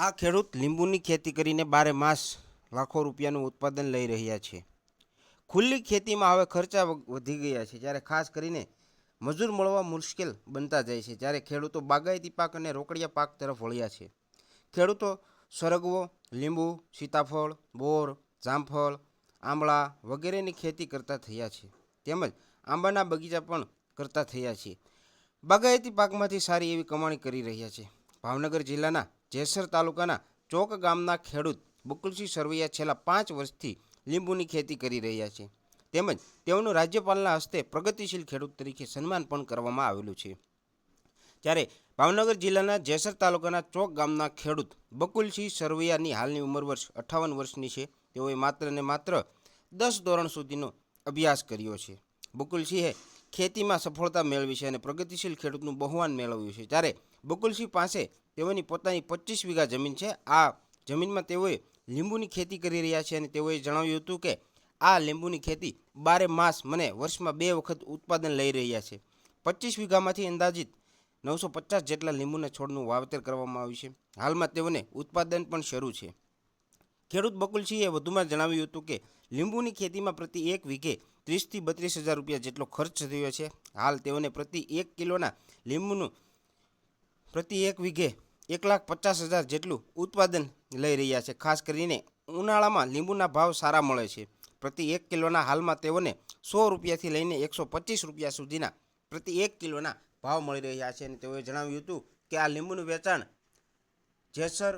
આ ખેડૂત લીંબુની ખેતી કરીને બારે માસ લાખો રૂપિયાનું ઉત્પાદન લઈ રહ્યા છે. ખુલ્લી ખેતીમાં હવે ખર્ચા વધી ગયા છે. જ્યારે ખાસ કરીને મજૂર મળવા મુશ્કેલ બનતા જાય છે. જ્યારે ખેડૂતો બાગાયતી પાક અને રોકડિયા પાક તરફ વળ્યા છે. ખેડૂતો સરગવો, લીંબુ, સીતાફળ, બોર, જામફળ, આંબળા વગેરેની ખેતી કરતા થયા છે. તેમજ આંબાના બગીચા પણ કરતા થયા છે. બાગાયતી પાકમાંથી સારી એવી કમાણી કરી રહ્યા છે. ભાવનગર જિલ્લાના જેસર તાલુકાના ચોક ગામના ખેડૂત બકુલસિંહ સરવૈયા છેલ્લા પાંચ વર્ષથી લીંબુની ખેતી કરી રહ્યા છે. તેમજ તેઓનું રાજ્યપાલના હસ્તે પ્રગતિશીલ ખેડૂત તરીકે સન્માન પણ કરવામાં આવેલું છે. જ્યારે ભાવનગર જિલ્લાના જેસર તાલુકાના ચોક ગામના ખેડૂત બકુલસિંહ સરવૈયાની હાલની ઉંમર વર્ષ અઠ્ઠાવન વર્ષની છે. તેઓએ માત્ર ને માત્ર દસ ધોરણ સુધીનો અભ્યાસ કર્યો છે. બકુલસિંહે ખેતીમાં સફળતા મેળવી છે અને પ્રગતિશીલ ખેડૂતનું બહુમાન મેળવ્યું છે. જ્યારે બકુલસિંહ પાસે તેઓની પોતાની પચીસ વીઘા જમીન છે. આ જમીનમાં તેઓએ લીંબુની ખેતી કરી રહ્યા છે અને તેઓએ જણાવ્યું હતું કે આ લીંબુની ખેતી બારે માસ મને વર્ષમાં બે વખત ઉત્પાદન લઈ રહ્યા છે. પચીસ વીઘામાંથી અંદાજિત નવસો પચાસ જેટલા લીંબુના છોડનું વાવેતર કરવામાં આવ્યું છે. હાલમાં તેઓને ઉત્પાદન પણ શરૂ છે. ખેડૂત બકુલસિંહે વધુમાં જણાવ્યું હતું કે લીંબુની ખેતીમાં પ્રતિ એક વીઘે ત્રીસથી બત્રીસ હજાર રૂપિયા જેટલો ખર્ચ થયો છે. હાલ તેઓને પ્રતિ એક કિલોના લીંબુનું પ્રતિ એક વીઘે એક લાખ પચાસ હજાર જેટલું ઉત્પાદન લઈ રહ્યા છે. ખાસ કરીને ઉનાળામાં લીંબુના ભાવ સારા મળે છે. પ્રતિ એક કિલોના હાલમાં તેઓને સો રૂપિયાથી લઈને એકસો પચીસ રૂપિયા સુધીના પ્રતિ એક કિલોના ભાવ મળી રહ્યા છે. અને તેઓએ જણાવ્યું હતું કે આ લીંબુનું વેચાણ જેસર,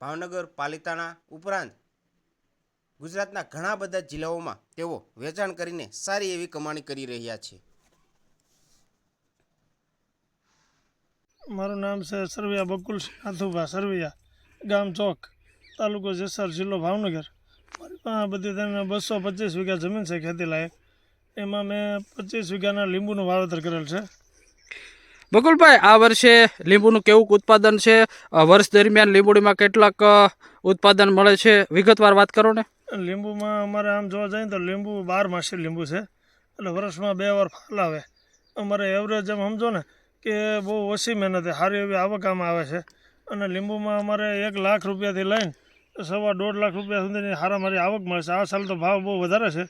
ભાવનગર, પાલિતાણા ઉપરાંત ગુજરાતના ઘણા બધા જિલ્લાઓમાં તેઓ વેચાણ કરીને સારી એવી કમાણી કરી રહ્યા છે. મારું નામ છે સરવિયા બકુલસિંહ નાથુભા સરવિયા ગામ ચોક તાલુકો જેસર જિલ્લો ભાવનગર. મારી પાસે બધી તેને બસો પચીસ વીઘા જમીન છે ખેતી લાયક. એમાં મેં પચીસ વીઘાના લીંબુનું વાવેતર કરેલ છે. બકુલભાઈ આ વર્ષે લીંબુનું કેવું ઉત્પાદન છે? વર્ષ દરમિયાન લીંબુડીમાં કેટલાક ઉત્પાદન મળે છે? વિગતવાર વાત કરો ને. લીંબુમાં અમારે આમ જોવા જઈએ તો લીંબુ બાર માસી લીંબુ છે. એટલે વર્ષમાં બે વાર ફાલ આવે. અમારે એવરેજ એમ સમજો ને કે બહુ ઓછી મહેનતે સારી એવી આવક આમાં આવે છે. અને લીંબુમાં અમારે એક લાખ રૂપિયાથી લઈને સવા દોઢ લાખ રૂપિયા સુધીની સારા મારી આવક મળે છે. આ સાલ તો ભાવ બહુ વધારે છે.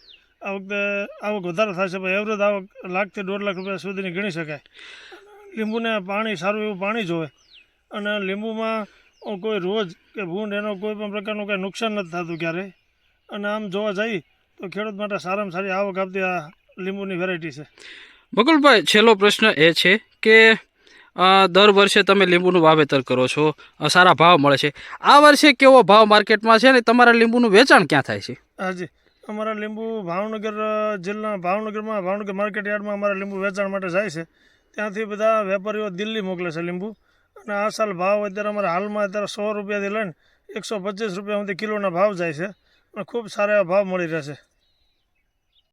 આ વખતે આવક વધારે થશે પણ એવરેજ આવક લાખથી દોઢ લાખ રૂપિયા સુધીની ગણી શકાય. લીંબુને પાણી, સારું એવું પાણી જોવે. અને લીંબુમાં કોઈ રોજ કે ભૂંડ એનો કોઈ પણ પ્રકારનું કંઈ નુકસાન નથી થતું ક્યારેય. અને આમ જોવા જઈએ તો ખેડૂત માટે સારામાં સારી આવક આપતી આ લીંબુની વેરાયટી છે. બકુલભાઈ, છેલ્લો પ્રશ્ન એ છે કે દર વર્ષે તમે લીંબુનું વાવેતર કરો છો. સારા ભાવ મળે છે. આ વર્ષે કેવો ભાવ માર્કેટમાં છે ને તમારા લીંબુનું વેચાણ ક્યાં થાય છે? હાજી અમારા લીંબુ ભાવનગર જિલ્લા ભાવનગરમાં, ભાવનગર માર્કેટ યાર્ડમાં અમારા લીંબુ વેચાણ માટે જાય છે. ત્યાંથી બધા વેપારીઓ દિલ્હી મોકલે છે લીંબુ. અને આ સાલ ભાવ અત્યારે અમારા હાલમાં અત્યારે સો રૂપિયાથી લઈને એકસો પચીસ રૂપિયા સુધી કિલોના ભાવ જાય છે. અને ખૂબ સારા ભાવ મળી રહેશે